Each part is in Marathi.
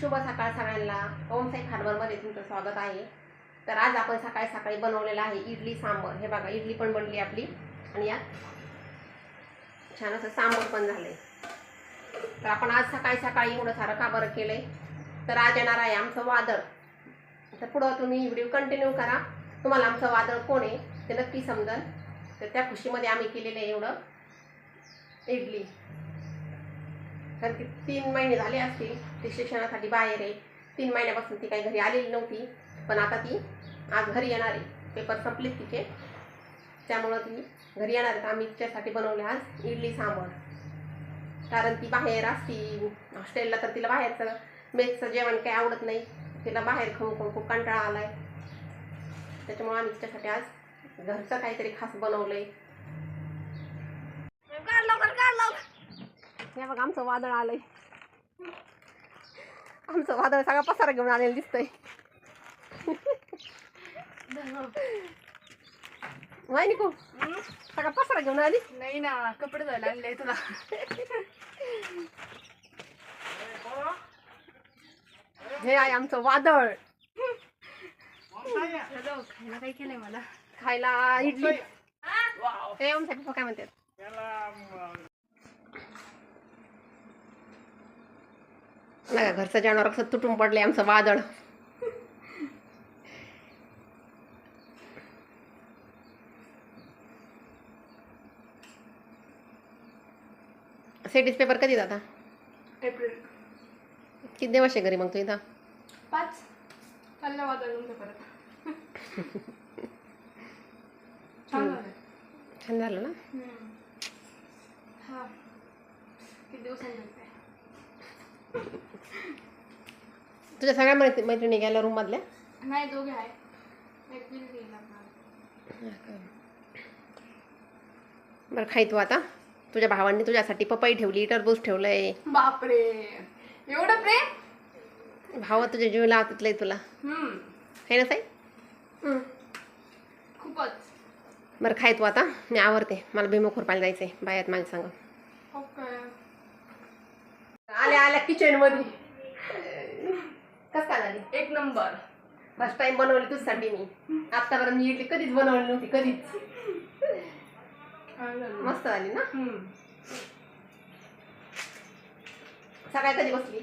शुभ सकाळ सगळ्यांना. ओम साई खारवरमध्ये तुमचं स्वागत आहे. तर आज आपण सकाळी सकाळी बनवलेलं आहे इडली सांबर. हे बघा इडली पण बनली आपली. आणि यात छान असं सांबर पण झालंय. तर आपण आज सकाळी सकाळी एवढं सारं का बरं केलंय? तर आज येणार आहे आमचं वादळ. तर पुढं तुम्ही व्हिडिओ कंटिन्यू करा. तुम्हाला आमचं वादळ कोण आहे ते नक्की समजेल. तर त्या खुशीमध्ये आम्ही केलेलं आहे एवढं इडली. कारण की तीन महिने झाले असतील ती शिक्षणासाठी बाहेर आहे. तीन महिन्यापासून ती काही घरी आलेली नव्हती पण आता ती आज घरी येणार आहे. पेपर संपलेत तिचे. त्यामुळं ती घरी येणार आहे तर आम्ही तिच्यासाठी बनवले आज इडली सांबर. कारण ती बाहेर असती. हॉस्टेलला तर तिला बाहेरचं मेसचं जेवण काही आवडत नाही. तिला बाहेर खाऊ खाऊ खूप कंटाळा आलाय. त्याच्यामुळे आम्ही तिच्यासाठी आज घरचं काहीतरी खास बनवलं बनवलंय हे बघ आमचं वादळ आलंय. आमचं वादळ सगळा पसारा घेऊन आलेलं दिसतंय. माय निकू सगळा पसारा घेऊन आली? नाही ना कपडे धुवायला आणले तुला. हे आहे आमचं वादळ. खायला काय केलंय मला? खायला इडली. हे आमच्या पप्पा काय म्हणतात? बघा घरचं जेवणावर कसं तुटून पडले आमचं वादळ. सेटीज पेपर कधी जाता एप्रिल किती दिवस आहे घरी मग तू इथं? पाच. चाललं वादळ तुमचं परत. छान झालं. छान झालं ना? हा. किती दिवसांनी तुझ्या सगळ्या मैत्री मैत्रिणी गेल्या रूम मधल्या? नाही दोघे आहे बरं खाई तू आता. तुझ्या भावांनी तुझ्यासाठी पपई ठेवली टरबूज ठेवलंय. बापरे. एवढं प्रेम? भाव तुझे जीव लावतातलंय तुला. हम्म. हे ना साई? खूपच. बरं खाय तू आता. मी आवरते. मला भीमखोरपाला जायचंय बायात माझ्या सांग. ओके. आल्या किचनमध्ये कस काय झाली? एक नंबर. फर्स्ट टाइम बनवली तुझ्यासाठी मी. आतापर्यंत मी इडली कधीच बनवली नव्हती कधीच. मस्त झाली ना. सकाळी कधी बसली.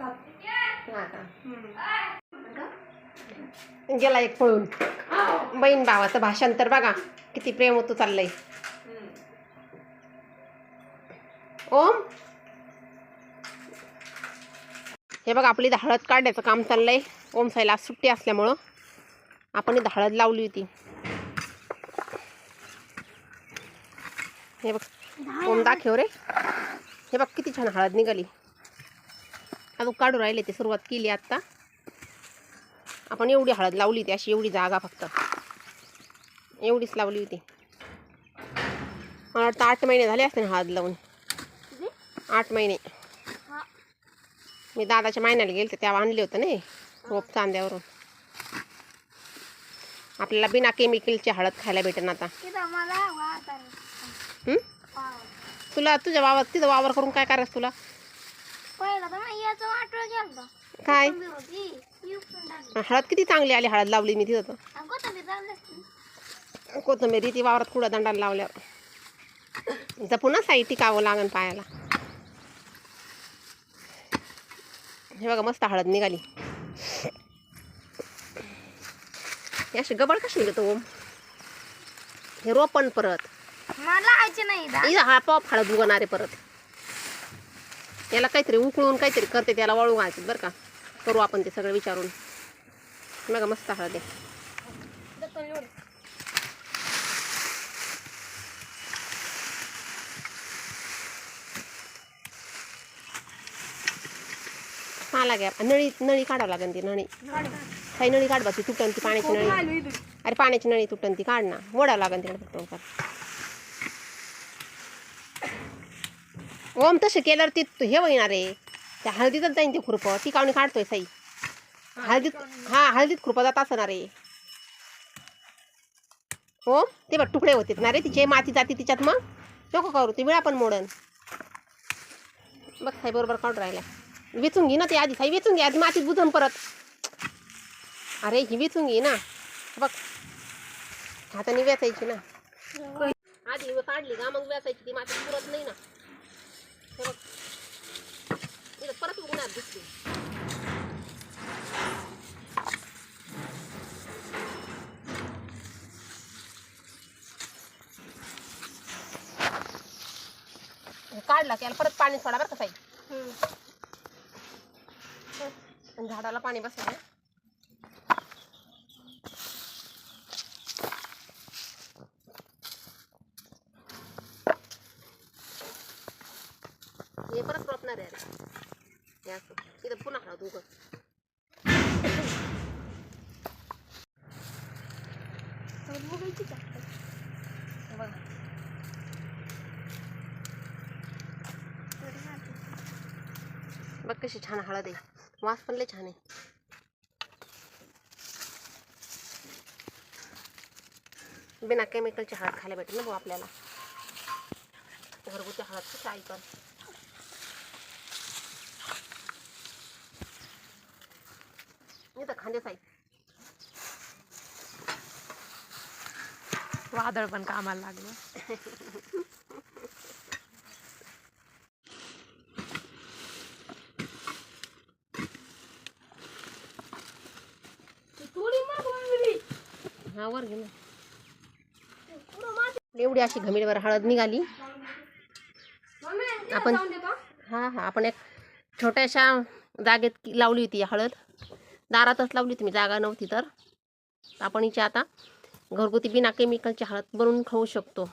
हा का. गेला एक पळून. बहीण भावाचं भाषांतर बघा किती प्रेम होतो चाललंय. ओम. हे बघा आपली हळद काढण्याचं काम चाललंय. ओम साईला आज सुट्टी असल्यामुळं आपण इथं हळद लावली होती. हे बघ ओम दाखव रे. हे बघ किती छान हळद निघाली. अजून काढू राहिले ते सुरुवात केली आत्ता. आपण एवढी हळद लावली होती अशी एवढी जागा फक्त. एवढीच लावली होती. मला वाटतं आठ महिने झाले असते हळद लावून. आठ महिने. मी दादाच्या महिन्याला गेले तेव्हा आणले होते ना रोप चांद्यावरून. आपल्याला बिना केमिकलची हळद खायला भेटेल आता. हं? तुला तुझ्या वावर तिथं वावर करून काय करायचं तुला? काय? हळद किती चांगली आली हळद लावली मी तिथं तर. कोथंबीर ती वावरात कुडा दंडाला लावल्यावर. जपून ना साई टिकावं लागन पायाला. हे बघा मस्त हळद निघाली. अशी गबळ कशी निघतो ओम? हे रोपण परत. नाही हा पॉप हळद उगवणार आहे परत. याला काहीतरी उकळून काहीतरी करते त्याला वाळू घालते बरं का. करू आपण ते सगळं विचारून. हे बघा मस्त हळद आहे. मला घ्या. नळी नळी काढावं लागेल ती नळी. काही नळी काढ बा ती तुटन ती पाण्याची नळी. अरे पाण्याची नळी तुटन ती काढ ना. मोडावं लागेल तिकडे फक्त ओंकार ओम तसं केल्यावर ती हे होईणार आहे त्या हळदीतच जाईन ती खुरपं ती कावणी काढतोय साई. हळदीत हा हळदीत खुरपं जात असणार आहे हो ते बघ तुकडे होते ना रे तिचे माती जाते तिच्यात मग. नको करू ती मिळा पण मोडन. बघ साई बरोबर काढून राहिला वेचून घे ना ते आधी साई वेचून घे आधी मातीत बुजून परत. अरे ही वेचून घे ना. बघ. हाताने वेचायची ना. आधी काढली का मग वेचायची ती मातीत पुरत नाही ना. हे बघ. इथं परत उन्हात दिसली हे काढला त्याला परत पाणी सोडा बरं का साई. झाडाला पाणी बसायला हे परत रोपणार आहे आता. असं. इथं पुन्हा हळद उगत बघा. बघ कशी छान हळद आहे. वास पण लय छान आहे. बिना केमिकलची हळद खायला भेटेल ना भाऊ आपल्याला. घरगुती हळद कशी ऐकल इथं खांदे साई वादळ पण कामाला लागलं. हा वर घे एवढी अशी घमीडवर हळद निघाली. आपण हा हा आपण एक छोट्याशा जागेत लावली होती हळद. दारातच लावली होती मी जागा नव्हती तर. आपण हिची आता घरगुती बिना केमिकलची हळद बनवून खाऊ शकतो.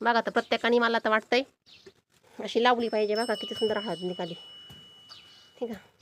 बघा तर प्रत्येकाने मला तर वाटतंय अशी लावली पाहिजे बघा किती सुंदर हळद निघाली. ठीक आहे.